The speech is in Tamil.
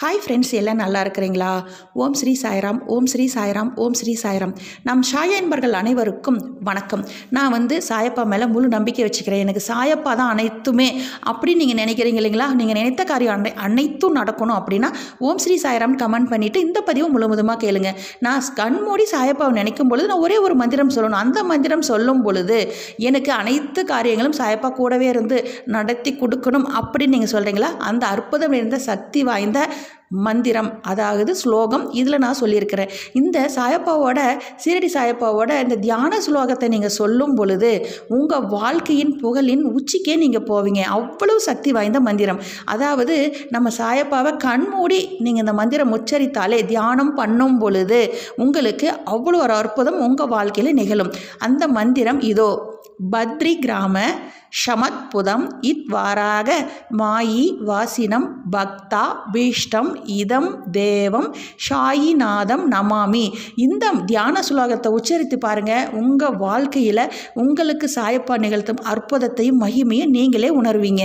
ஹாய் ஃப்ரெண்ட்ஸ் எல்லாம் நல்லா இருக்கிறீங்களா? ஓம் ஸ்ரீ சாய்ராம் ஓம் ஸ்ரீ சாய்ராம் ஓம் ஸ்ரீ சாய்ராம். நம் சாய என்பர்கள் அனைவருக்கும் வணக்கம். நான் வந்து சாயப்பா மேலே முழு நம்பிக்கை வச்சுக்கிறேன். எனக்கு சாயப்பா தான் அனைத்துமே அப்படின்னு நீங்கள் நினைக்கிறீங்க இல்லைங்களா? நீங்கள் நினைத்த காரியம் அனை அனைத்தும் நடக்கணும் அப்படின்னா ஓம் ஸ்ரீ சாய்ராம் கமெண்ட் பண்ணிவிட்டு இந்த பதிவை முழுவதுமாக கேளுங்க. நான் கண்மூடி சாயப்பாவை நினைக்கும் பொழுது நான் ஒரே ஒரு மந்திரம் சொல்லணும். அந்த மந்திரம் சொல்லும் பொழுது எனக்கு அனைத்து காரியங்களும் சாயப்பா கூடவே இருந்து நடத்தி கொடுக்கணும் அப்படின்னு நீங்கள் சொல்கிறீங்களா அந்த அற்புதம் இருந்த சக்தி வாய்ந்த மந்திரம் அதாவது ஸ்லோகம் இதில் நான் சொல்லியிருக்கிறேன். இந்த சாயப்பாவோட சீரடி சாயப்பாவோட இந்த தியான ஸ்லோகத்தை நீங்கள் சொல்லும் பொழுது உங்கள் வாழ்க்கையின் புகழின் உச்சிக்கே நீங்கள் போவீங்க. அவ்வளவு சக்தி வாய்ந்த மந்திரம். அதாவது நம்ம சாயப்பாவை கண்மூடி நீங்கள் இந்த மந்திரம் உச்சரித்தாலே தியானம் பண்ணும் பொழுது உங்களுக்கு அவ்வளோ ஒரு அற்புதம் உங்கள் வாழ்க்கையில் நிகழும். அந்த மந்திரம் இதோ பத்ரி கிராம ஷமத்புதம் இத்வாராக மாயி வாசினம் பக்தா பீஷ்டம் இதம் தேவம் ஷாயிநாதம் நமாமி. இந்த தியான சுலோகத்தை உச்சரித்து பாருங்கள் உங்கள் வாழ்க்கையில் உங்களுக்கு சாயப்பா நிகழ்த்தும் அற்புதத்தையும் மகிமையும் நீங்களே உணர்வீங்க.